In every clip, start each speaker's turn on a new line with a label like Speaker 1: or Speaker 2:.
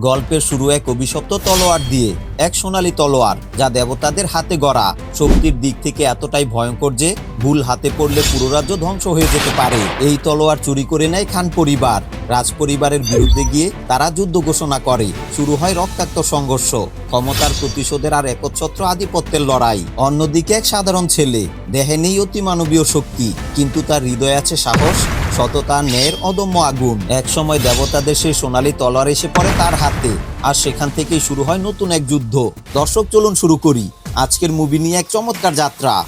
Speaker 1: গল্পের শুরু এক অভিশপ্ত তলোয়ার দিয়ে, এক সোনালী তলোয়ার, যা দেবতাদের হাতে গড়া। শক্তির দিক থেকে এতটাই ভয়ঙ্কর যে, ভুল হাতে পড়লে পুরো রাজ্য ধ্বংস হয়ে যেতে পারে। এই তলোয়ার চুরি করে নেয় খান পরিবার। রাজ পরিবারের বিরুদ্ধে গিয়ে তারা যুদ্ধ ঘোষণা করে। শুরু হয় রক্তাক্ত সংঘর্ষ। ক্ষমতার প্রতিশোধের আর একচ্ছত্র আধিপত্যের লড়াই। অন্যদিকে এক সাধারণ ছেলে। দেহে নেই অতি মানবীয় শক্তি। কিন্তু তার হৃদয়ে আছে সাহস সততা ন্যায়ের অদম্য আগুন। এক সময় দেবতাদের সেই সোনালী তলোয়ার এসে পড়ে তার হাতে। আর সেখান থেকেই শুরু হয় নতুন এক যুদ্ধ। দর্শক, চলুন শুরু করি। আজকের মুভি নিয়ে এক চমৎকার যাত্রা।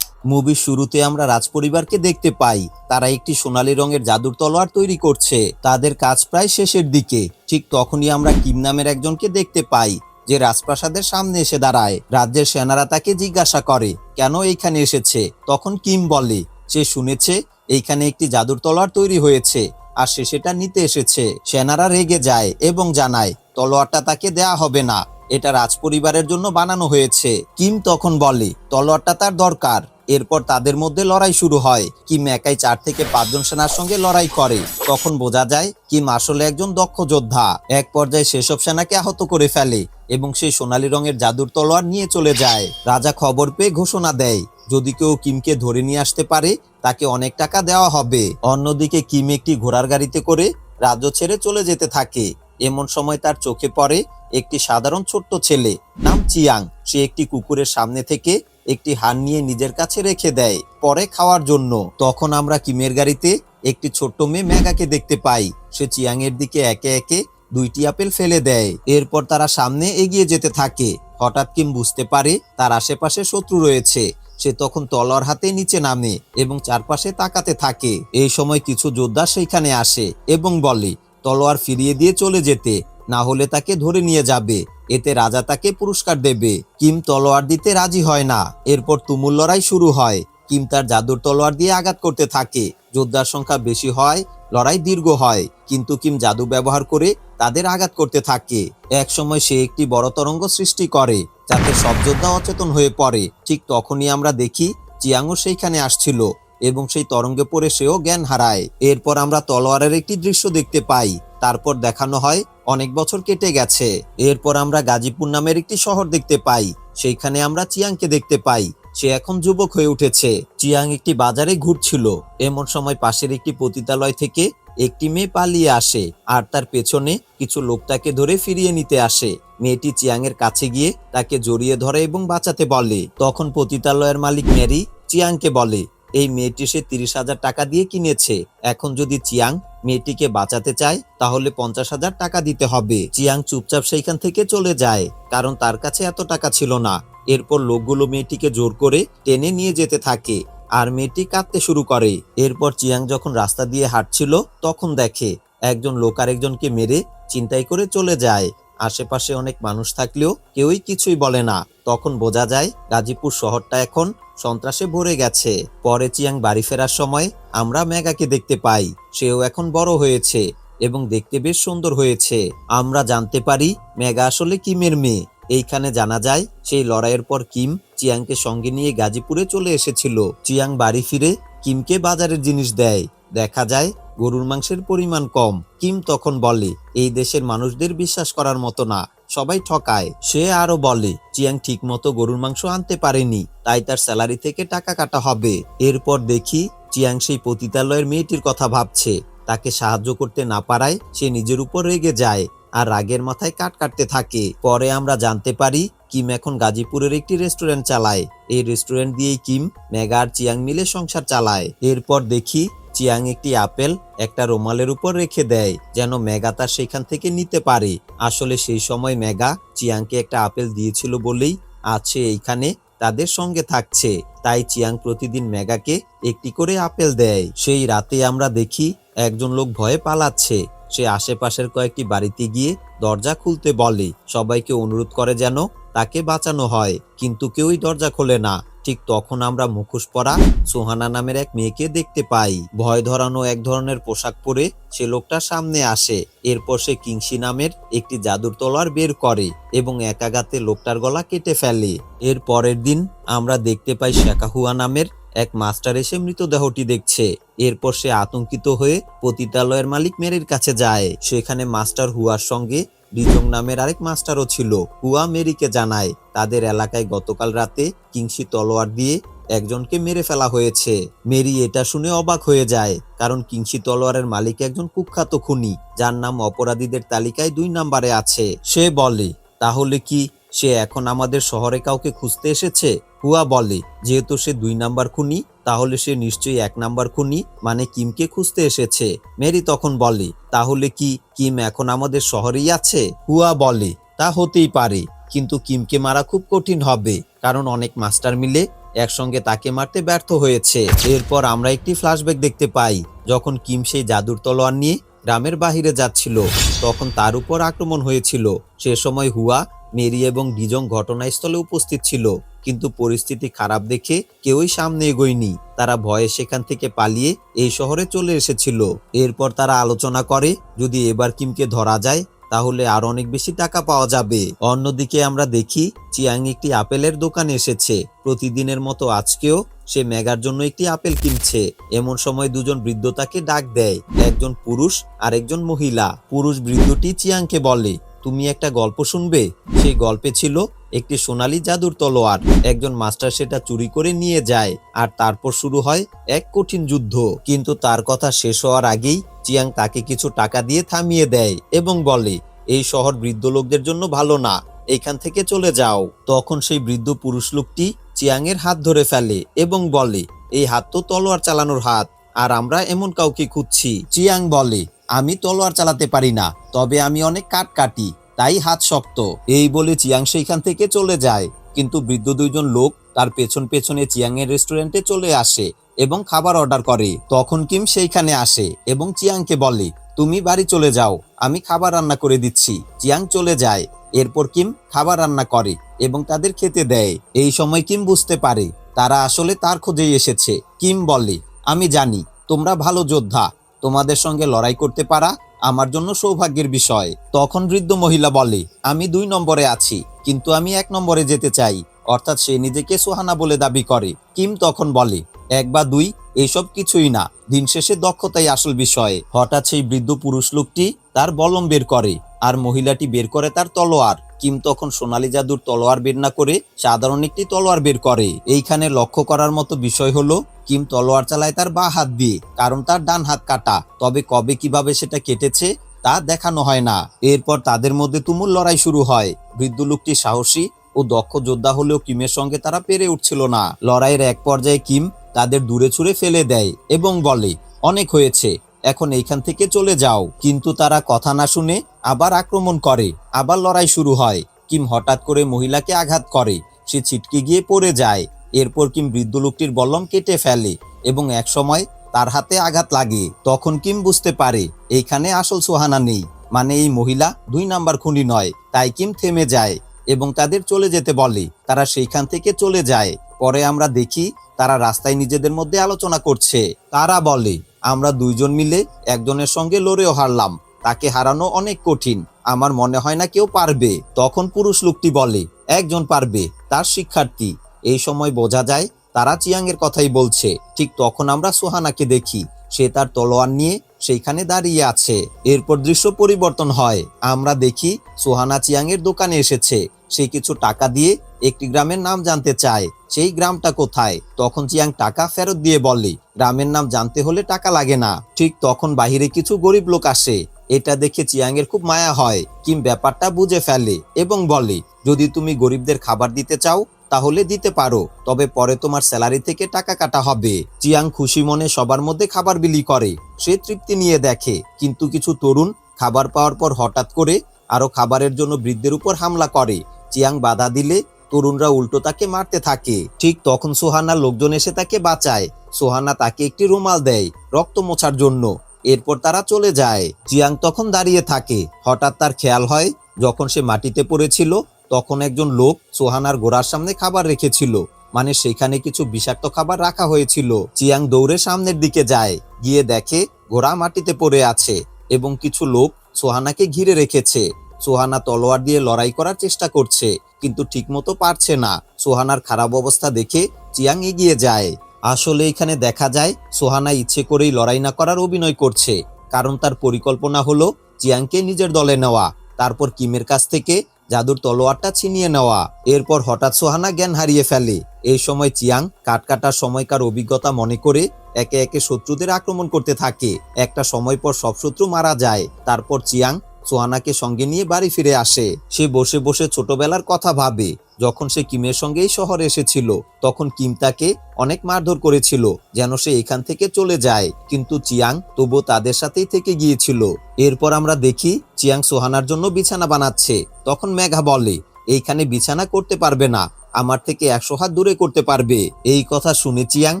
Speaker 1: মুভির শুরুতে আমরা রাজপরিবারকে দেখতে পাই। তারা একটি সোনালী রঙের জাদুর তলোয়ার তৈরি করছে। তাদের কাজ প্রায় শেষের দিকে। ঠিক তখনই আমরা কিম নামের একজনকে দেখতে পাই, যে রাজপ্রাসাদের সামনে এসে দাঁড়ায়। রাজ্যের সেনারা তাকে জিজ্ঞাসা করে, কেন এইখানে এসেছে? তখন কিম বলে, সে শুনেছে এইখানে একটি জাদুর তলোয়ার তৈরি হয়েছে, আর সে সেটা নিতে এসেছে। সেনারা রেগে যায় এবং জানায়, তলোয়ারটা তাকে দেয়া হবে না। এটা রাজপরিবারের জন্য বানানো হয়েছে। কিম তখন বলে, তলোয়ারটা তার দরকার। এরপর তাদের মধ্যে লড়াই শুরু হয়। কিম একাই চার থেকে পাঁচজন সেনার সঙ্গে লড়াই করে। তখন বোঝা যায়, কিম আসলে একজন দক্ষ যোদ্ধা। এক পর্যায়ে সেসব সেনাকে আহত করে ফেলে এবং সেই সোনালী রঙের জাদুর তলোয়ার নিয়ে চলে যায়। রাজা খবর পেয়ে ঘোষণা দেয় যদি কেউ কিমকে ধরে নিয়ে আসতে পারে, তাকে অনেক টাকা দেওয়া হবে। অন্যদিকে কিম একটি ঘোড়ার গাড়িতে করে রাজ্য ছেড়ে চলে যেতে থাকে। এমন সময় তার চোখে পড়ে একটি সাধারণ ছোট্ট ছেলে, নাম চিয়াং। সে একটি কুকুরের সামনে থেকে একটি হান নিয়ে নিজের কাছে রেখে দেয়, পরে খাওয়ার জন্য। তখন আমরা কিমের গাড়িতে একটি ছোট্ট মেয়ে মেগাকে দেখতে পাই। সে চিয়াং এর দিকে একে একে দুইটি আপেল ফেলে দেয়। এরপর তারা সামনে এগিয়ে যেতে থাকে। হঠাৎ কিম বুঝতে পারে তার আশেপাশে শত্রু রয়েছে। সে তখন তলোয়ার হাতে নিচে নামে এবং চারপাশে তাকাতে থাকে। এই সময় কিছু যোদ্ধা সেইখানে আসে এবং বলে, তলোয়ার ফিরিয়ে দিয়ে চলে যেতে, না হলে তাকে ধরে নিয়ে যাবে। এতে রাজা তাকে পুরস্কার দেবে। কিম তলোয়ার দিতে রাজি হয় না। এরপর তুমুল লড়াই শুরু হয়। কিম তার জাদুর তলোয়ার দিয়ে আঘাত করতে থাকে। যোদ্ধার সংখ্যা বেশি হয়, লড়াই দীর্ঘ হয়। কিন্তু কিম জাদু ব্যবহার করে তাদের আঘাত করতে থাকে। এক সময় সে একটি বড় তরঙ্গ সৃষ্টি করে। যাতে সব যোদ্ধা অচেতন হয়ে পড়ে। ঠিক তখনই আমরা দেখি চিয়াংও সেইখানে আসছিল এবং সেই তরঙ্গে পড়ে সেও জ্ঞান হারায়। এরপর আমরা তলোয়ারের একটি দৃশ্য দেখতে পাই। তারপর দেখানো হয়, অনেক বছর কেটে গেছে। এরপর আমরা গাজীপুর নামের একটি শহর দেখতে পাই। সেইখানে আমরা চিয়াংকে দেখতে পাই। সে এখন যুবক হয়ে উঠেছে। চিয়াং একটি বাজারে ঘুরছিল। এমন সময় পাশের একটি পতিতালয় থেকে একটি মেয়ে পালিয়ে আসে আর তার পেছনে কিছু লোক তাকে ধরে ফিরিয়ে নিতে আসে। মেয়েটি চিয়াংয়ের কাছে গিয়ে তাকে জড়িয়ে ধরে এবং বাঁচাতে বলে। তখন পতিতালয়ের মালিক ম্যারি চিয়াংকে বলে, এই মেয়েটি সে তিরিশ হাজার টাকা দিয়ে কিনেছে। এখন যদি চিয়াং মেয়েটিকে বাঁচাতে চায়, তাহলে পঞ্চাশ হাজার টাকা দিতে হবে চিয়াং চুপচাপ সেইখান থেকে চলে যায়, কারণ তার কাছে এত টাকা ছিল না। এরপর লোকগুলো মেয়েটিকে জোর করে টেনে নিয়ে যেতে থাকে। আর মেয়েটি কাঁদতে শুরু করে। এরপর চিয়াং যখন রাস্তা দিয়ে হাঁটছিল, তখন দেখে একজন লোক আরেকজনকে মেরে চিন্তাই করে চলে যায়। আশেপাশে অনেক মানুষ থাকলেও কেউই কিছুই বলে না। তখন বোঝা যায় গাজীপুর শহরটা এখন সন্ত্রাসে ভরে গেছে। পরে চিয়াং বাড়ি ফেরার সময় আমরা মেগাকে দেখতে পাই। সেও এখন বড় হয়েছে এবং দেখতে বেশ সুন্দর হয়েছে। আমরা জানতে পারি মেগা আসলে কিমের মেয়ে। এইখানে জানা যায়, সেই লড়াইয়ের পর কিম চিয়াংকে সঙ্গে নিয়ে গাজীপুরে চলে এসেছিল। চিয়াং বাড়ি ফিরে কিমকে বাজারের জিনিস দেয়। দেখা যায়, গরুর মাংসের পরিমাণ কম। কিম তখন বলে, এই দেশের মানুষদের বিশ্বাস করার মতো না, সবাই ঠকায়। সে আরও বলে, চিয়াং ঠিক মতো গরুর মাংস আনতে পারেনি, তাই তার স্যালারি থেকে টাকা কাটা হবে। এরপর দেখি, চিয়াং সেই পতিতালয়ের মেয়েটির কথা ভাবছে। তাকে সাহায্য করতে না পারায় সে নিজের উপর রেগে যায়। আর রাগের মাথায় কাট কাটতে থাকে। পরে আমরা জানতে পারি, কিম এখন গাজীপুরের একটি রেস্টুরেন্ট চালায়। এই রেস্টুরেন্ট দিয়েই কিম মেগা আর চিয়াং মিলে সংসার চালায়। এরপর দেখি, চিয়াং একটি আপেল একটা রুমালের উপর রেখে দেয়, যেন মেগা তার সেখান থেকে নিতে পারে। আসলে সেই সময় মেগা চিয়াংকে একটা আপেল দিয়েছিল বলেই আছে এইখানে তাদের সঙ্গে থাকছে। তাই চিয়াং প্রতিদিন মেগাকে একটি করে আপেল দেয়। সেই রাতে আমরা দেখি, একজন লোক ভয়ে পালাচ্ছে। সে আশেপাশের কয়েকটি বাড়িতে গিয়ে দরজা খুলতে বলে, সবাইকে অনুরোধ করে যেন তাকে বাঁচানো হয়, কিন্তু কেউই দরজা খোলে না। ঠিক তখন আমরা মুখোশ পরা সোহানা নামের এক মেয়েকে দেখতে পাই। ভয় ধরানো এক ধরনের পোশাক পরে সে লোকটা সামনে আসে। এরপর সে কিংসি নামের একটি জাদুর তলোয়ার বের করে এবং একাগাতে লোকটার গলা কেটে ফেলে। এর পরের দিন আমরা দেখতে পাই শেখাহুয়া নামের এক মাস্টার এসে মৃতদেহটি দেখছে। এরপর সে আতঙ্কিত হয়ে পতিতালয়ের মালিক মেরির কাছে যায়। সেখানে মাস্টার হুয়ার সঙ্গে ডিজং নামের আরেক মাস্টারও ছিল। হুয়া মেরিকে জানায়, তাদের এলাকায় গতকাল রাতে কিংসি তলোয়ার দিয়ে একজনকে মেরে ফেলা হয়েছে। মেরি এটা শুনে অবাক হয়ে যায়, কারণ কিংসি তলোয়ারের মালিক একজন কুখ্যাত খুনি, যার নাম অপরাধীদের তালিকায় দুই নম্বরে আছে। সে বলে, তাহলে কি সে এখন আমাদের শহরে কাউকে খুঁজতে এসেছে? হুয়া বলে, যেহেতু সে দুই নাম্বার খুনি, তাহলে সে নিশ্চয়ই এক নাম্বার খুনি মানে কিমকে খুঁজতে এসেছে? মেরি তখন বলে, তাহলে কি কিম এখন আমাদের শহরেই আছে? হুয়া বলে, তা হতেই পারে, কিন্তু কিমকে মারা খুব কঠিন হবে, কারণ অনেক মাস্টার মিলে একসঙ্গে তাকে মারতে ব্যর্থ হয়েছে। এরপর আমরা একটি ফ্ল্যাশব্যাক দেখতে পাই, যখন কিম সেই জাদুর তলোয়ার নিয়ে গ্রামের বাহিরে যাচ্ছিল। তখন তার উপর আক্রমণ হয়েছিল। সে সময় হুয়া মেরি এবং ডিজং ঘটনাস্থলে উপস্থিত ছিল, কিন্তু পরিস্থিতি খারাপ দেখে কেউই সামনে এগোয়নি। তারা ভয়ে সেখান থেকে পালিয়ে এই শহরে চলে এসেছিল। এরপর তারা আলোচনা করে, যদি এবার কিমকে ধরা যায়, তাহলে আর অনেক বেশি টাকা পাওয়া যাবে। অন্যদিকে আমরা দেখি, চিয়াং একটি আপেলের দোকানে এসেছে। প্রতিদিনের মতো আজকেও সে মেগার জন্য একটি আপেল কিনছে। এমন সময় দুজন বৃদ্ধ তাকে ডাক দেয়। একজন পুরুষ আর একজন মহিলা। পুরুষ বৃদ্ধটি চিয়াংকে বলে তুমি একটা গল্প শুনবে? সেই গল্পে ছিল একটি সোনালী জাদুর তলোয়ার। একজন মাস্টার সেটা চুরি করে নিয়ে যায় আর তারপর শুরু হয় এক কঠিন যুদ্ধ। কিন্তু তার কথা শেষ হওয়ার আগেই চিয়াং তাকে কিছু টাকা দিয়ে থামিয়ে দেয় এবং বলে, এই শহর বৃদ্ধ লোকদের জন্য ভালো না, এখান থেকে চলে যাও। তখন সেই বৃদ্ধ পুরুষ লোকটি চিয়াংয়ের হাত ধরে ফেলে এবং বলে, এই হাত তো তলোয়ার চালানোর হাত আর আমরা এমন কাউকে খুঁজছি, চিয়াং বলে। আমি তলোয়ার চালাতে পারি না, তবে আমি অনেক কাট কাটি, তাই হাত শক্ত। এই বলে চিয়াং সেইখান থেকে চলে যায়। কিন্তু বৃদ্ধ দুইজন লোক তার পেছন পেছনে চিয়াংয়ের রেস্টুরেন্টে চলে আসে এবং খাবার অর্ডার করে। তখন কিম সেইখানে আসে এবং চিয়াংকে বলে, তুমি বাড়ি চলে যাও, আমি খাবার রান্না করে দিচ্ছি। চিয়াং চলে যায়। এরপর কিম খাবার রান্না করে এবং তাদের খেতে দেয়। এই সময় কিম বুঝতে পারে, তারা আসলে তার খোঁজেই এসেছে। কিম বলে আমি জানি, তোমরা ভালো যোদ্ধা, তোমাদের সঙ্গে লড়াই করতে পারা আমার জন্য সৌভাগ্যের বিষয়। তখন বৃদ্ধ মহিলা বলে, আমি দুই নম্বরে আছি, কিন্তু আমি এক নম্বরে যেতে চাই। অর্থাৎ সে নিজেকে সোহানা বলে দাবি করে। কিম তখন বলে, এক বা দুই এসব কিছুই না। দিন শেষে দক্ষতাই আসল বিষয়। হঠাৎ সেই বৃদ্ধ পুরুষ লোকটি তার বলম বের করে আর মহিলাটি বের করে তার তলোয়ার। কিম তখন সোনালী জাদুর তলোয়ার বের না করে সাধারণ একটি তলোয়ার বের করে। এইখানে লক্ষ্য করার মতো বিষয় হলো, কিম তলোয়ার চালায় তার বা হাত দিয়ে, কারণ তার ডান হাত কাটা। তবে কবে কীভাবে সেটা কেটেছে, তা দেখানো হয় না। এরপর তাদের মধ্যে তুমুল লড়াই শুরু হয়। বৃদ্ধ লোকটি সাহসী ও দক্ষ যোদ্ধা হলেও কিমের সঙ্গে তারা পেরে উঠছিল না। লড়াইয়ের এক পর্যায়ে কিম তাদের দূরে ছুঁড়ে ফেলে দেয় এবং বলে, অনেক হয়েছে, এখন এইখান থেকে চলে যাও। কিন্তু তারা কথা না শুনে আবার আক্রমণ করে, আবার লড়াই শুরু হয়। কিম হঠাৎ করে মহিলাকে আঘাত করে, সে ছিটকে গিয়ে পড়ে যায়। এরপর কিম বৃদ্ধ লোকটির বল্লম কেটে ফেলে এবং এক সময় তার হাতে আঘাত লাগে। তখন কিম বুঝতে পারে, এইখানে আসল সোহানা নেই। মানে এই মহিলা দুই নাম্বার খুনি নয়, তাই কিম থেমে যায় এবং তাদের চলে যেতে বলে, তারা সেইখান থেকে চলে যায়। পরে আমরা দেখি তারা রাস্তায় নিজেদের মধ্যে আলোচনা করছে। তারা বলে, আমরা দুইজন মিলে একজনের সঙ্গে লড়েও হারলাম। তাকে হারানো অনেক কঠিন। আমার মনে হয় না কেউ পারবে। তখন পুরুষ লোকটি বলে, একজন পারবে, তার শিক্ষার্থী। এই সময় বোঝা যায়, তারা চিয়াংয়ের কথাই বলছে। ঠিক তখন আমরা সোহানাকে দেখি, সে তার তলোয়ার নিয়ে সেইখানে দাঁড়িয়ে আছে। এরপর দৃশ্য পরিবর্তন হয়। আমরা দেখি, সোহানা চিয়াংয়ের দোকানে এসেছে। সে কিছু টাকা দিয়ে একটি গ্রামের নাম জানতে চায়, সেই গ্রামটা কোথায়? তখন চিয়াং টাকা ফেরত দিয়ে বলে গ্রামের নাম জানতে হলে টাকা লাগে না। ঠিক তখন বাহিরে কিছু গরিব লোক আসে। এটা দেখে চিয়াংয়ের খুব মায়া হয়, কিম ব্যাপারটা বুঝে ফেলে এবং বলে, যদি তুমি গরিবদের খাবার দিতে চাও, তাহলে দিতে পারো, তবে পরে তোমার স্যালারি থেকে টাকা কাটা হবে। চিয়াং খুশি মনে সবার মধ্যে খাবার বিলি করে। সে তৃপ্তি নিয়ে দেখে, কিন্তু কিছু তরুণ খাবার পাওয়ার পর হঠাৎ করে আরও খাবারের জন্য বৃদ্ধের উপর হামলা করে। চিয়াং বাধা দিলে তরুণরা উল্টো তাকে মারতে থাকে। ঠিক তখন সোহানার লোকজন এসে তাকে বাঁচায়। সোহানা তাকে একটি রুমাল দেয় রক্ত মোছার জন্য। এরপর তারা চলে যায়। চিয়াং তখন দাঁড়িয়ে থাকে। হঠাৎ তার খেয়াল হয়, যখন সে মাটিতে পড়েছিল, তখন একজন লোক সোহানার গোড়ার সামনে খাবার রেখেছিল। মানে সেখানে কিছু বিষাক্ত খাবার রাখা হয়েছিল। চিয়াং দৌড়ে সামনের দিকে যায়। গিয়ে দেখে ঘোড়া মাটিতে পড়ে আছে এবং কিছু লোক সোহানাকে ঘিরে রেখেছে। সোহানা তলোয়ার দিয়ে লড়াই করার চেষ্টা করছে। কিন্তু ঠিকমতো পারছে না। সোহানার খারাপ অবস্থা দেখে চিয়াং এগিয়ে যায়। আসলে এখানে দেখা যায়, সোহানা ইচ্ছে করেই লড়াই না করার অভিনয় করছে। কারণ তার পরিকল্পনা হলো চিয়াংকে নিজের দলে নেওয়া, তারপর কিমের কাছ থেকে জাদুর তলোয়ারটা ছিনিয়ে নেওয়া। এরপর হঠাৎ সোহানা জ্ঞান হারিয়ে ফেলে। এই সময় চিয়াং কাট কাটার সময়কার অভিজ্ঞতা মনে করে একে একে শত্রুদের আক্রমণ করতে থাকে। একটা সময় পর সব শত্রু মারা যায়। তারপর চিয়াং সোহানাকে সঙ্গে নিয়ে বাড়ি ফিরে আসে। সে বসে বসে ছোটবেলার কথা ভাবে। যখন সে কিমের সঙ্গে এই শহরে এসেছিল, তখন কিম তাকে অনেক মারধর করেছিল, যেন সে এখান থেকে চলে যায়। কিন্তু চিয়াং তবু তাদের সাথেই থেকে গিয়েছিল। এরপর আমরা দেখি, চিয়াং সোহানার জন্য বিছানা বানাচ্ছে। তখন মেঘা বলে, এইখানে বিছানা করতে পারবে না। আমার থেকে একশো হাত দূরে করতে পারবে। এই কথা শুনে চিয়াং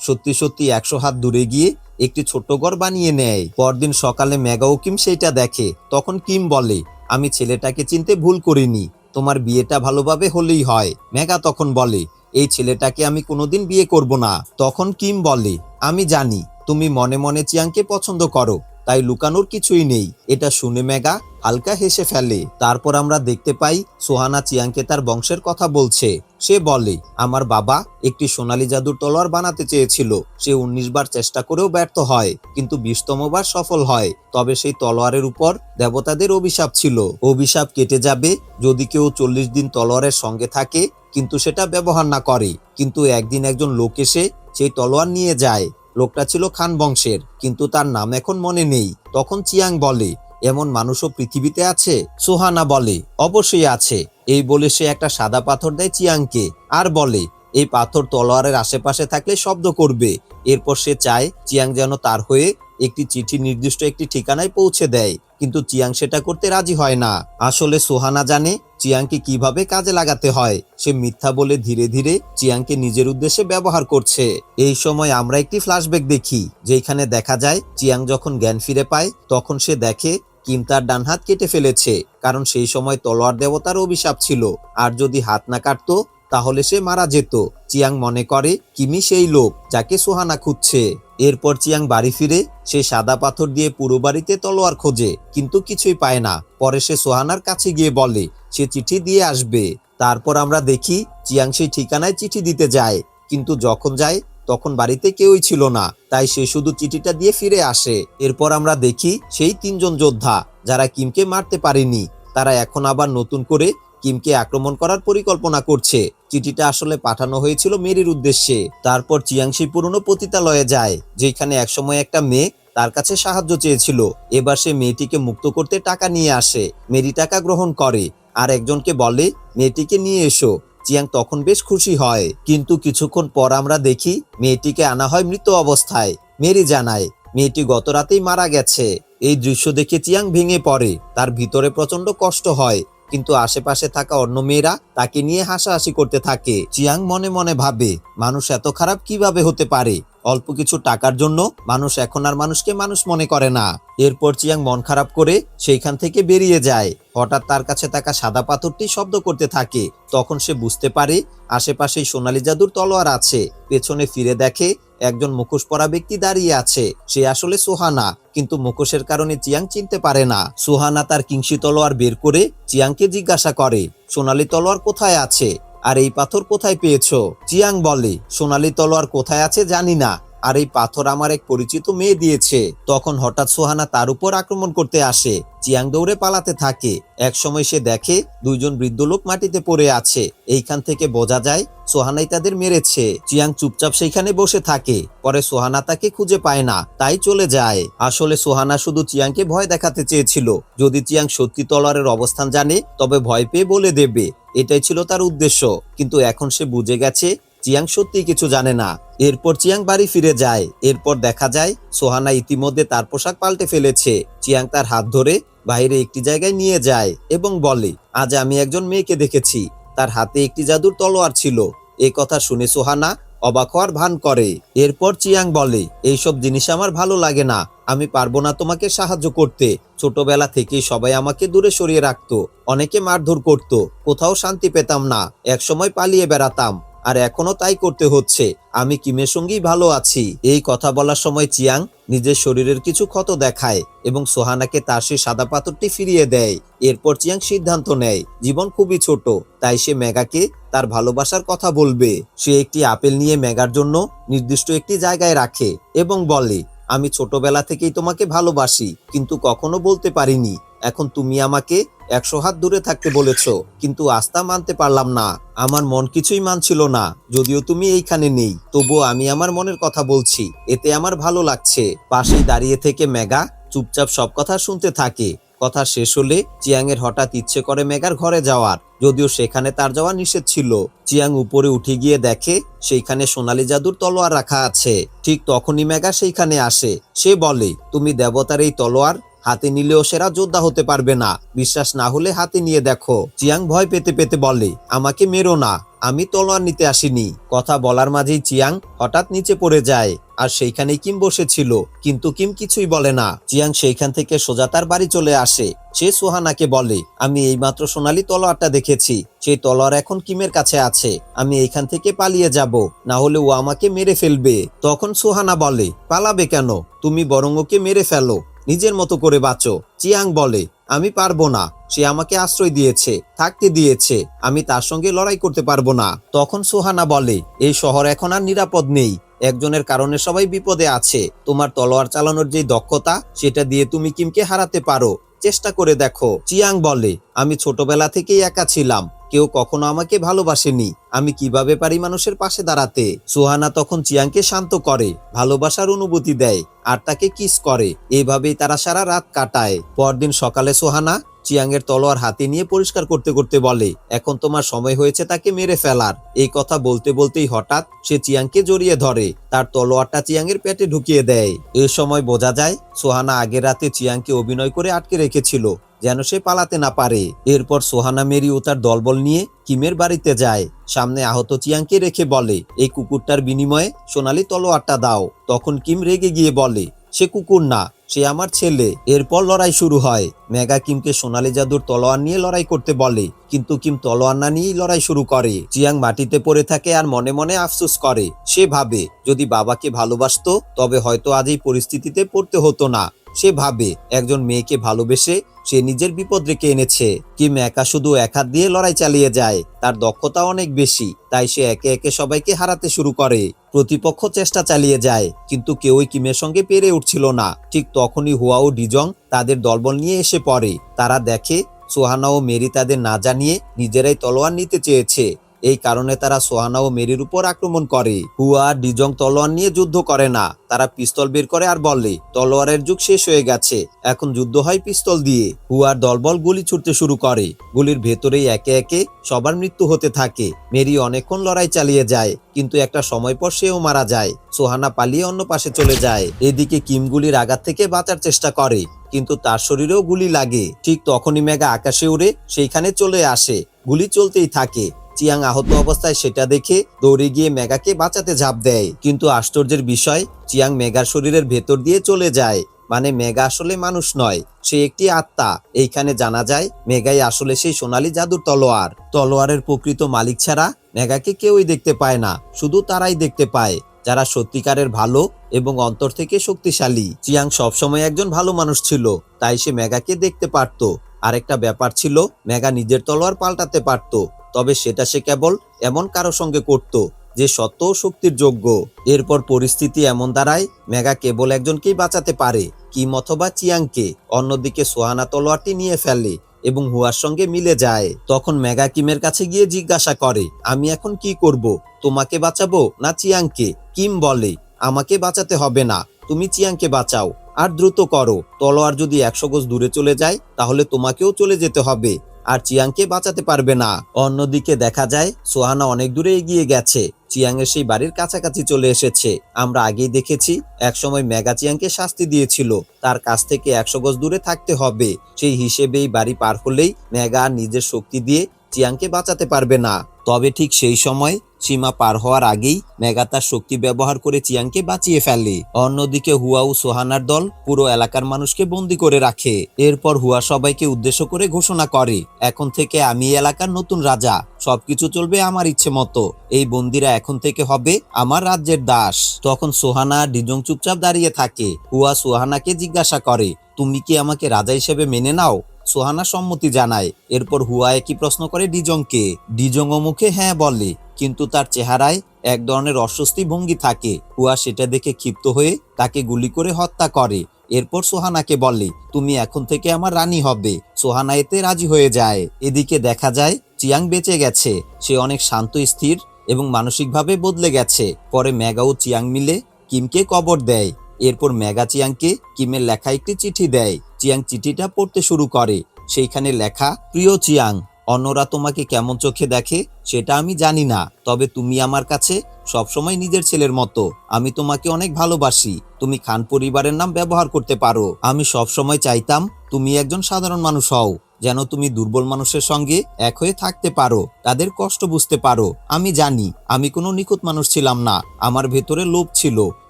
Speaker 1: সত্যি সত্যি একশো হাত দূরে গিয়ে একটি ছোট ঘর বানিয়ে নেয়। পরদিন সকালে মেগা ও কিম সেইটা দেখে। তখন কিম বলে, আমি ছেলেটাকে চিনতে ভুল করিনি। তোমার বিয়েটা ভালোভাবে হলেই হয়। মেগা তখন বলে, এই ছেলেটাকে আমি কোনোদিন বিয়ে করব না। তখন কিম বলে, আমি জানি, তুমি মনে মনে চিয়াংকে পছন্দ করো, তাই লুকানোর কিছুই নেই। এটা শুনে মেগা হালকা হেসে ফেলে। তারপর আমরা দেখতে পাই সোহানা চিয়াংকে তার বংশের কথা বলছে। সে বলে, আমার বাবা একটি সোনালী জাদুর তলোয়ার বানাতে চেয়েছিল। সে উনিশ বার চেষ্টা করেও ব্যর্থ হয়, কিন্তু বিশতম বার সফল হয়। তবে সেই তলোয়ারের উপর দেবতাদের অভিশাপ ছিল। অভিশাপ কেটে যাবে যদি কেউ চল্লিশ দিন তলোয়ারের সঙ্গে থাকে, কিন্তু সেটা ব্যবহার না করে। কিন্তু একদিন একজন লোক এসে সেই তলোয়ার নিয়ে যায়। লোকটা ছিল খান বংশের, কিন্তু তার নাম এখন মনে নেই। তখন চিয়াং বলে এমন মানুষও পৃথিবীতে আছে? সোহানা বলে, অবশ্যই আছে। এই বলে সে একটা সাদা পাথর দেয় চিয়াংকে আর বলে, এই পাথর তলোয়ারের আশেপাশে থাকলে শব্দ করবে। এরপর সে চায় চিয়াং যেন তার হয়ে একটি চিঠি নির্দিষ্ট একটি ঠিকানায় পৌঁছে দেয়। কিন্তু চিয়াং সেটা করতে রাজি হয় না। আসলে সোহানা জানে চিয়াংকে কীভাবে কাজে লাগাতে হয়। সে মিথ্যা বলে ধীরে ধীরে চিয়াংকে নিজের উদ্দেশ্যে ব্যবহার করছে। এই সময় আমরা একটি ফ্ল্যাশব্যাক দেখি যেখানে দেখা যায় চিয়াং যখন জ্ঞান ফিরে পায়, তখন সে দেখে কিম তার ডান হাত কেটে ফেলেছে, কারণ সেই সময় তলোয়ার দেবতার অভিশাপ ছিল। আর যদি হাত না কাটতো, তাহলে সে মারা যেত। চিয়াং মনে করে কিমি সেই লোক যাকে সোহানা খুঁজছে। এরপর চিয়াং বাড়ি ফিরে, সে সাদা পাথর দিয়ে পুরো বাড়িতে তলোয়ার খোঁজে, কিন্তু কিছুই পায় না। পরে সে সোহানার কাছে গিয়ে বলে, সে চিঠি দিয়ে আসবে। তারপর আমরা দেখি, চিয়াং সেই ঠিকানায় চিঠি দিতে যায়। কিন্তু যখন যায় তখন বাড়িতে কেউই ছিল না, তাই সে শুধু চিঠিটা দিয়ে ফিরে আসে। এরপর আমরা দেখি সেই তিনজন যোদ্ধা, যারা কিমকে মারতে পারেনি। তারা এখন আবার নতুন করে কিমকে আক্রমণ করার পরিকল্পনা করছে। চিঠিটা আসলে পাঠানো হয়েছিল মেরির উদ্দেশ্যে। তারপর চিয়াংশি পুরনো পতিতালয়ে যায়, যেখানে একসময় একটা মেয়ে তার কাছে সাহায্য চেয়েছিল। এবার সে মেয়েটিকে মুক্ত করতে টাকা নিয়ে আসে। মেরি টাকা গ্রহণ করে। আর একজনকে বলে, মেয়েটিকে নিয়ে এসো। চিয়াং তখন বেশ খুশি হয়। কিন্তু কিছুক্ষণ পর আমরা দেখি, মেয়েটিকে আনা হয় মৃত অবস্থায়। মেরি জানায়, মেয়েটি গত রাতেই মারা গেছে। এই দৃশ্য দেখে চিয়াং ভেঙে পড়ে। তার ভিতরে প্রচণ্ড কষ্ট হয়। কিন্তু আশেপাশে থাকা অন্য মেয়েরা তাকে নিয়ে হাসাহাসি করতে থাকে। চিয়াং মনে মনে ভাবে, মানুষ এত খারাপ কীভাবে হতে পারে? অল্প কিছু টাকার জন্য মানুষ এখন আর মানুষকে মানুষ মনে করে না। এরপর চিয়াং মন খারাপ করে সেইখান থেকে বেরিয়ে যায়। হঠাৎ তার কাছে থাকা সাদা পাথরটি শব্দ করতে থাকে। তখন সে বুঝতে পারে আশেপাশেই সোনালী জাদুর তলোয়ার আছে। পেছনে ফিরে দেখে একজন মুখোশ পরা ব্যক্তি দাঁড়িয়ে আছে। সে আসলে সোহানা, কিন্তু মুখোশের কারণে চিয়াং চিনতে পারে না। সোহানা তার কিংসি তলোয়ার বের করে চিয়াংকে জিজ্ঞাসা করে, সোনালী তলোয়ার কোথায় আছে? আর এই পাথর কোথায় পেয়েছ? চিয়াং বলে। সোনালি তলোয়ার কোথায় আছে জানি না। আর এই পাথর আমার এক পরিচিত মেয়ে দিয়েছে। তখন হঠাৎ সোহানা তার উপর আক্রমণ করতে আসে। চিয়াং দৌড়ে পালাতে থাকে। এক সময় সে দেখে দুইজন বৃদ্ধ লোক মাটিতে পড়ে আছে। এইখান থেকে বোঝা যায়, সোহানাই তাদের মেরেছে। চিয়াং চুপচাপ সেইখানে বসে থাকে। পরে সোহানা তাকে খুঁজে পায় না, তাই চলে যায়। আসলে সোহানা শুধু চিয়াংকে ভয় দেখাতে চেয়েছিল। যদি চিয়াং সত্যি তলোয়ারের অবস্থান জানে, তবে ভয় পেয়ে বলে দেবে। এটাই ছিল তার উদ্দেশ্য। কিন্তু এখন সে বুঝে গেছে চিয়াং সত্যি কিছু জানে না। এরপর চিয়াং বাড়ি ফিরে যায়। এরপর দেখা যায়, সোহানা ইতিমধ্যে তার পোশাক পাল্টে ফেলেছে। চিয়াং তার হাত ধরে বাইরে একটি জায়গায় নিয়ে যায় এবং বলে, আজ আমি একজন মেয়েকে দেখেছি। তার হাতে একটি জাদুর তলোয়ার ছিল। এ কথা শুনে সোহানা অবাক হওয়ার ভান করে। এরপর চিয়াং বলে, এইসব জিনিস আমার ভালো লাগে না। আমি পারব না তোমাকে সাহায্য করতে। ছোটবেলা থেকেই সবাই আমাকে দূরে সরিয়ে রাখতো। অনেকে মারধর করত। কোথাও শান্তি পেতাম না। একসময় পালিয়ে বেড়াতাম। আর এখনও তাই করতে হচ্ছে। আমি কিমের সঙ্গেই ভালো আছি। এই কথা বলার সময় চিয়াং নিজের শরীরের কিছু ক্ষত দেখায় এবং সোহানাকে তার সেই সাদা পাথরটি ফিরিয়ে দেয়। এরপর চিয়াং সিদ্ধান্ত নেয়, জীবন খুবই ছোট, তাই সে মেগাকে তার ভালোবাসার কথা বলবে। সে একটি আপেল নিয়ে মেগার জন্য নির্দিষ্ট একটি জায়গায় রাখে এবং বলে, আমি ছোটবেলা থেকেই তোমাকে ভালোবাসি, কিন্তু কখনো বলতে পারিনি। এখন তুমি আমাকে একশো হাত দূরে থাকতে বলেছ, কিন্তু আস্থা মানতে পারলাম না। আমার মন কিছুই মানছিল না, যদিও তুমি এইখানে নেই। তবুও আমি আমার মনের কথা বলছি, এতে আমার ভালো লাগছে। পাশেই দাঁড়িয়ে থেকে মেগা চুপচাপ সব কথা শুনতে থাকে। কথা শেষ হলে চিয়াং এর হঠাৎ ইচ্ছে করে মেগার ঘরে যাওয়ার, যদিও সেখানে তার যাওয়া নিষেধ ছিল। চিয়াং উপরে উঠে গিয়ে দেখে সেইখানে সোনালী জাদুর তলোয়ার রাখা আছে। ঠিক তখনই মেগা সেইখানে আসে। সে বলে, তুমি দেবতার এই তলোয়ার হাতে নিলেও সেরা যোদ্ধা হতে পারবে না। বিশ্বাস না হলে হাতে নিয়ে দেখো। চিয়াং ভয় পেতে পেতে বলে, আমাকে মেরো না, আমি তলোয়ার নিতে আসিনি। কথা বলার মাঝেই চিয়াং হঠাৎ নিচে পড়ে যায়। আর সেইখানেই কিম বসেছিল, কিন্তু কিম কিছুই বলে না। চিয়াং সেইখান থেকে সোজা তার বাড়ি চলে আসে। সে সোহানাকে বলে, আমি এইমাত্র সোনালি তলোয়ারটা দেখেছি। সেই তলোয়ার এখন কিমের কাছে আছে। আমি এইখান থেকে পালিয়ে যাব, না হলে ও আমাকে মেরে ফেলবে। তখন সোহানা বলে, পালাবে কেন? তুমি বরং ওকে মেরে ফেলো। নিজের মতো করে বাঁচো। চিয়াং বলে, আমি পারব না। সে আমাকে আশ্রয় দিয়েছে, থাকতে দিয়েছে। আমি তার সঙ্গে লড়াই করতে পারব না। তখন সোহানা বলে, এই শহর এখন আর নিরাপদ নেই। একজনের কারণে সবাই বিপদে আছে। তোমার তলোয়ার চালানোর যে দক্ষতা, সেটা দিয়ে তুমি কিমকে হারাতে পারো। চেষ্টা করে দেখো। চিয়াং বলে, আমি ছোটবেলা থেকেই একা ছিলাম। কেউ কখনো আমাকে ভালোবাসেনি। আমি কীভাবে পারি মানুষের পাশে দাঁড়াতে? সোহানা তখন চিয়াংকে শান্ত করে, ভালোবাসার অনুভূতি দেয়, আর তাকে কিস করে। এভাবেই তারা সারা রাত কাটায়। পরদিন সকালে সোহানা চিয়াংয়ের তলোয়ার হাতে নিয়ে পরিষ্কার করতে করতে বলে, এখন তোমার সময় হয়েছে তাকে মেরে ফেলার। এই কথা বলতে বলতেই হঠাৎ সে চিয়াংকে জড়িয়ে ধরে। তার তলোয়ারটা চিয়াংয়ের পেটে ঢুকিয়ে দেয়। এ সময় বোঝা যায়, সোহানা আগের রাতে চিয়াংকে অভিনয় করে আটকে রেখেছিল, যেন সে পালাতে না পারে। এরপর সোহানা মেরি ও তার দলবল নিয়ে কিমের বাড়িতে যায়। সামনে আহত চিয়াংকে রেখে বলে, এই কুকুরটার বিনিময়ে সোনালি তলোয়ারটা দাও। তখন কিম রেগে গিয়ে বলে সে কুকুর না, সে আমার ছেলে। এরপর লড়াই শুরু হয়। মেগা কিমকে সোনালি জাদুর তলোয়ার নিয়ে লড়াই করতে বলে, কিন্তু কিম তলোয়ার না নিয়েই লড়াই শুরু করে। চিয়াং মাটিতে পড়ে থাকে আর মনে মনে আফসোস করে। সে ভাবে, যদি বাবাকে ভালোবাসত, তবে হয়তো আজ এই পরিস্থিতিতে পড়তে হতো না। সে ভাবে, একজন মেয়েকে ভালোবেসে সে নিজের বিপদ রেখে এনেছে। কিম একা শুধু এক হাত দিয়ে লড়াই চালিয়ে যায়, তার দক্ষতা অনেক বেশি, তাই সে একে একে সবাইকে হারাতে শুরু করে। প্রতিপক্ষ চেষ্টা চালিয়ে যায়, কিন্তু কেউই কিমের সঙ্গে পেরে উঠছিল না। ঠিক তখনই হুয়া ও ডিজং তাদের দলবল নিয়ে এসে পড়ে। তারা দেখে, সোহানা ও মেরি তাদের না জানিয়ে নিজেরাই তলোয়ার নিতে চেয়েছে। এই কারণে তারা সোহানা ও মেরির উপর আক্রমণ করে। হুয়া ডিজং তলোয়ার নিয়ে যুদ্ধ করে না। তারা পিস্তল বের করে আর বলে, তলোয়ারের যুগ শেষ হয়ে গেছে। এখন যুদ্ধ হয় পিস্তল দিয়ে। হুয়ার দলবল গুলি ছুটতে শুরু করে। গুলির ভেতরেই একে একে সবার মৃত্যু হতে থাকে। মেরি অনেকক্ষণ লড়াই চালিয়ে যায়, কিন্তু একটা সময় পর সেও মারা যায়। সোহানা পালিয়ে অন্য পাশে চলে যায়। এদিকে কিম গুলির আঘাত থেকে বাঁচার চেষ্টা করে, কিন্তু তার শরীরেও গুলি লাগে। ঠিক তখনই মেঘা আকাশে উড়ে সেইখানে চলে আসে। গুলি চলতেই থাকে। চিয়াং আহত অবস্থায় সেটা দেখে দৌড়ে গিয়ে মেগাকে বাঁচাতে ঝাঁপ দেয়। কিন্তু আশ্চর্যের বিষয় চিয়াং মেগার শরীরের ভেতর দিয়ে চলে যায়। মানে মেগা আসলে মানুষ নয়, সে একটি আত্মা। এইখানে জানা যায়, মেগাই আসলে সেই সোনালী জাদুর তলোয়ার। তলোয়ারের প্রকৃত মালিক ছাড়া মেগাকে কেউই দেখতে পায় না, শুধু তারাই দেখতে পায়, যারা সত্যিকারের ভালো এবং অন্তর থেকে শক্তিশালী। চিয়াং সবসময় একজন ভালো মানুষ ছিল, তাই সে মেগাকে দেখতে পারত। আরেকটা ব্যাপার ছিল মেগা নিজের তলোয়ার পাল্টাতে পারত, তবে সেটা সে কেবল এমন কারও সঙ্গে করত যে সত্য শক্তির যোগ্য। এরপর পরিস্থিতি এমন দাঁড়ায় মেগা কেবল একজনকেই বাঁচাতে পারে, কিম অথবা চিয়াংকে। অন্যদিকে সোহানা তলোয়ারটি নিয়ে ফেলে এবং হুয়ার সঙ্গে মিলে যায়। তখন মেগা কিমের কাছে গিয়ে জিজ্ঞাসা করে, আমি এখন কি করব? তোমাকে বাঁচাবো না চিয়াংকে? কিম বলে, আমাকে বাঁচাতে হবে না, তুমি চিয়াংকে বাঁচাও। আর দ্রুত করো। তলোয়ার যদি একশো গোজ দূরে চলে যায়, তাহলে তোমাকেও চলে যেতে হবে, আর চিয়াংকে বাঁচাতে পারবে না। অন্যদিকে দেখা যায়, সোহানা অনেক দূরে এগিয়ে গেছে। চিয়াংয়ের সেই বাড়ির কাছাকাছি চলে এসেছে। আমরা আগেই দেখেছি, একসময় মেগা চিয়াংকে শাস্তি দিয়েছিল। তার কাছ থেকে একশো গজ দূরে থাকতে হবে। সেই হিসেবে এই বাড়ি পার হলেই মেগা নিজের শক্তি দিয়ে চিয়াংকে বাঁচাতে পারবে না। তবে ঠিক সেই সময় সীমা পার হওয়ার আগেই মেগা তার শক্তি ব্যবহার করে চিয়াংকে বাঁচিয়ে ফেলে। অন্যদিকে হুয়া সোহানার দল পুরো এলাকার মানুষকে বন্দি করে রাখে। এরপর হুয়া সবাইকে উদ্দেশ্য করে ঘোষণা করে, এখন থেকে আমি এলাকার নতুন রাজা, সবকিছু চলবে আমার ইচ্ছে মতো। এই বন্দিরা এখন থেকে হবে আমার রাজ্যের দাস। তখন সোহানা ডিজং চুপচাপ দাঁড়িয়ে থাকে। হুয়া সোহানাকে জিজ্ঞাসা করে, তুমি কি আমাকে রাজা হিসেবে মেনে নাও? সোহানা সম্মতি জানায়। এরপর হুয়া একই প্রশ্ন করে ডিজংকে। ডিজং ও মুখে হ্যাঁ বলে, কিন্তু তার চেহারায় এক ধরনের অস্বস্তি ভঙ্গি থাকে। হুয়া সেটা দেখে ক্ষিপ্ত হয়ে তাকে গুলি করে হত্যা করে। এরপর সোহানাকে বলে, তুমি এখন থেকে আমার রানী হবে। সোহানা এতে রাজি হয়ে যায়। এদিকে দেখা যায়, চিয়াং বেঁচে গেছে। সে অনেক শান্ত, স্থির এবং মানসিকভাবে বদলে গেছে। পরে মেগা ও চিয়াং মিলে কিমকে কবর দেয়। এরপর মেগা চিয়াংকে কিমের লেখা একটি চিঠি দেয়। চিয়াং চিঠিটা পড়তে শুরু করে। সেইখানে লেখা, প্রিয় চিয়াং অন্যরা তোমাকে কেমন চোখে দেখে সেটা আমি জানি না, তবে তুমি আমার কাছে সবসময় নিজের ছেলের মতো। আমি তোমাকে অনেক ভালোবাসি। তুমি খান পরিবারের নাম ব্যবহার করতে পারো। আমি সবসময় চাইতাম তুমি একজন সাধারণ মানুষ হও। যেন তুমি দুর্বল মানুষের সঙ্গে এক হয়ে থাকতে পারো, তাদের কষ্ট বুঝতে পারো। আমি জানি, আমি কোনো নিখুঁত মানুষ ছিলাম না, আমার ভেতরে লোভ ছিল,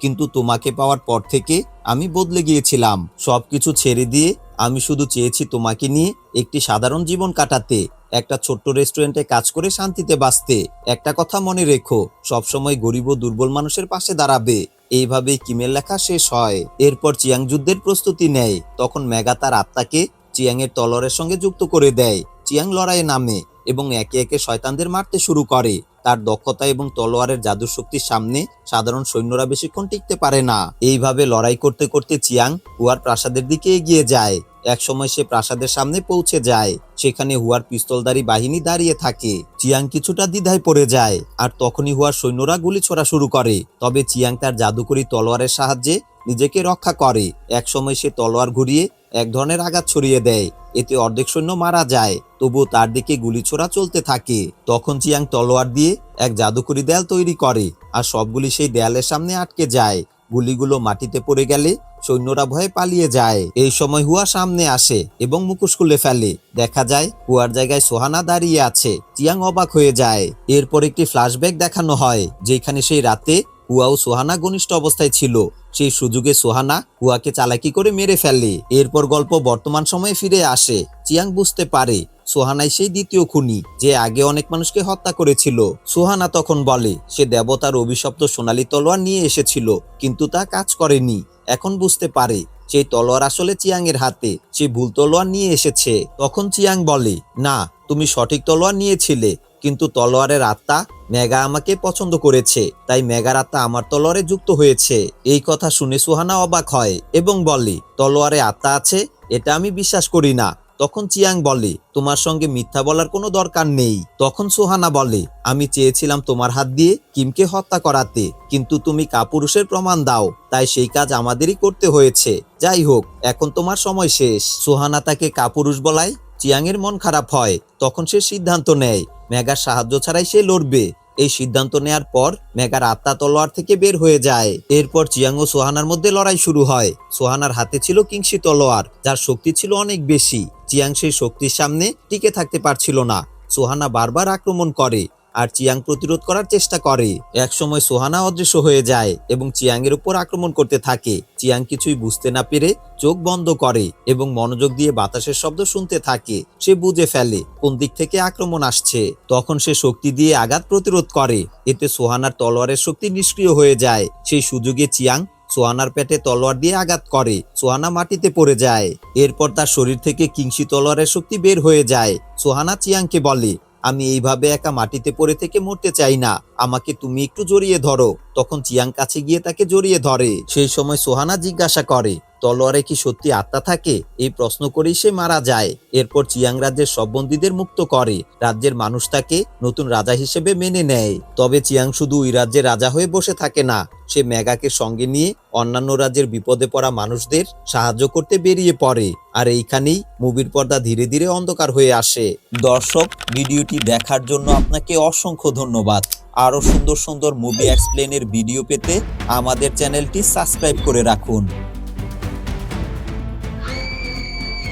Speaker 1: কিন্তু তোমাকে পাওয়ার পর থেকে আমি বদলে গিয়েছিলাম। সবকিছু ছেড়ে দিয়ে আমি শুধু চেয়েছি তোমাকে নিয়ে একটি সাধারণ জীবন কাটাতে, একটা ছোট্ট রেস্টুরেন্টে কাজ করে শান্তিতে বাঁচতে। একটা কথা মনে রেখো, সবসময় গরিব ও দুর্বল মানুষের পাশে দাঁড়াবে। এইভাবেই কিমের লেখা শেষ হয়। এরপর চিয়াং যুদ্ধের প্রস্তুতি নেয়। তখন মেগা তার আত্মাকে চিয়াং এর তলরের সঙ্গে যুক্ত করে দেয়। চিয়াং লড়াইয়ে নামে এবং একে একে শয়তানদের মারতে শুরু করে। তার দক্ষতা এবং তলোয়ারের জাদু শক্তির সামনে সাধারণ সৈন্যরা বেশিক্ষণ টিকতে পারে না। এইভাবে লড়াই করতে করতে চিয়াং হুয়ার প্রাসাদের দিকে এগিয়ে যায়। একসময় সে প্রাসাদের সামনে পৌঁছে যায়, সেখানে হুয়ার পিস্তলদারি বাহিনী দাঁড়িয়ে থাকে। চিয়াং কিছুটা দ্বিধায় পড়ে যায় আর তখনই হুয়ার সৈন্যরা গুলি ছোড়া শুরু করে। তবে চিয়াং তার জাদুকরি তলোয়ারের সাহায্যে নিজেকে রক্ষা করে। একসময় সে তলোয়ার ঘুরিয়ে এক ধরনের আঘাত ছড়িয়ে দেয়। এতে অর্ধেক সৈন্য মারা যায়, তবুও তার দিকে গুলি ছোড়া চলতে থাকে। তখন চিয়াং তলোয়ার দিয়ে এক জাদুকরি দেয়াল তৈরি করে আর সবগুলি সেই দেয়ালের সামনে আটকে যায়। গুলিগুলো মাটিতে পড়ে গেলে সৈন্যরা ভয়ে পালিয়ে যায়। এই সময় হুয়া সামনে আসে এবং মুখোশ খুলে ফেলে। দেখা যায় হুয়ার জায়গায় সোহানা দাঁড়িয়ে আছে। চিয়াং অবাক হয়ে যায়। এরপর একটি ফ্ল্যাশব্যাক দেখানো হয়, যেখানে সেই রাতে হুয়া ও সোহানা ঘনিষ্ঠ অবস্থায় ছিল। সেই সুযোগে সোহানা হুয়াকে চালাকি করে মেরে ফেলে এরপর গল্প বর্তমান সময়ে ফিরে আসে। চিয়াং বুঝতে পারে, সোহানাই সেই দ্বিতীয় খুনি, যে আগে অনেক মানুষকে হত্যা করেছিল। সোহানা তখন বলে, সে দেবতার অভিশপ্ত সোনালী তলোয়ার নিয়ে এসেছিল, কিন্তু তা কাজ করেনি। এখন বুঝতে পারে, সেই তলোয়ার আসলে চিয়াং এর হাতে। সে ভুল তলোয়ার নিয়ে এসেছে। তখন চিয়াং বলে, না, তুমি সঠিক তলোয়ার নিয়েছিলে। কিন্তু তলোয়ারের আত্মা মেগা আমাকে পছন্দ করেছে, তাই মেগার আত্মা আমার তলোয়ারে যুক্ত হয়েছে। এই কথা শুনে সুহানা অবাক হয় এবং বলে, তলোয়ারে আত্মা আছে, এটা আমি বিশ্বাস করি না। তখন চিয়াং বলে, তোমার সঙ্গে মিথ্যা বলার কোনো দরকার নেই। তখন সোহানা বলে, আমি চেয়েছিলাম তোমার হাত দিয়ে কিমকে হত্যা করাতে, কিন্তু তুমি কাপুরুষের প্রমাণ দাও, তাই সেই কাজ আমাদেরই করতে হয়েছে। যাই হোক, এখন তোমার সময় শেষ। সোহানা তাকে কাপুরুষ বলায়, চিয়াংয়ের মন খারাপ হয়, তখন সে সিদ্ধান্ত নেয়। মেগার সাহায্য ছাড়াই সে লড়বে। এই সিদ্ধান্ত নেয়ার পর মেঘার আত্মা তলোয়ার থেকে বের হয়ে যায়। এরপর চিয়াং ও সোহানার মধ্যে লড়াই শুরু হয়। সোহানার হাতে ছিল কিংসি তলোয়ার, যার শক্তি ছিল অনেক বেশি। চিয়াং সেই শক্তির সামনে টিকে থাকতে পারছিল না। সোহানা বারবার আক্রমণ করে। আর চিয়াং প্রতিরোধ করার চেষ্টা করে। একসময় সোহানা অদৃশ্য হয়ে যায় এবং চিয়াং এর উপর আক্রমণ করতে থাকে। চিয়াং কিছুই বুঝতে না পেরে চোখ বন্ধ করে এবং মনোযোগ দিয়ে বাতাসের শব্দ শুনতে থাকে। সে বুঝে ফেলে কোন দিক থেকে আক্রমণ আসছে। তখন সে শক্তি দিয়ে আঘাত প্রতিরোধ করে। এতে সোহানার তলোয়ারের শক্তি নিষ্ক্রিয় হয়ে যায়। সেই সুযোগে চিয়াং সোহানার পেটে তলোয়ার দিয়ে আঘাত করে। সোহানা মাটিতে পড়ে যায়। এরপর তার শরীর থেকে কিংসি তলোয়ারের শক্তি বের হয়ে যায়। সোহানা চিয়াংকে বলে আমি এইভাবে একা মাটিতে পড়ে থেকে মরতে চাই না। আমাকে তুমি একটু জড়িয়ে ধরো। তখন চিয়াং কাছে গিয়ে তাকে জড়িয়ে ধরে। সেই সময় সোহানা জিজ্ঞাসা করে তলোয়ারে কি সত্যি আত্মা থাকে? এই প্রশ্ন করেই সে মারা যায়। এরপর চিয়াং রাজ্যের সব বন্দীদের মুক্ত করে। রাজ্যের মানুষ তাকে নতুন রাজা হিসেবে মেনে নেয়। তবে চিয়াং শুধু ওই রাজ্যের রাজা হয়ে বসে থাকে না। সে মেগাকে সঙ্গে নিয়ে অন্যান্য রাজ্যের বিপদে পড়া মানুষদের সাহায্য করতে বেরিয়ে পড়ে। আর এইখানেই মুভির পর্দা ধীরে ধীরে অন্ধকার হয়ে আসে। দর্শক, ভিডিওটি দেখার জন্য আপনাকে অসংখ্য ধন্যবাদ। আরও সুন্দর সুন্দর মুভি এক্সপ্লেনের ভিডিও পেতে আমাদের চ্যানেলটি সাবস্ক্রাইব করে রাখুন।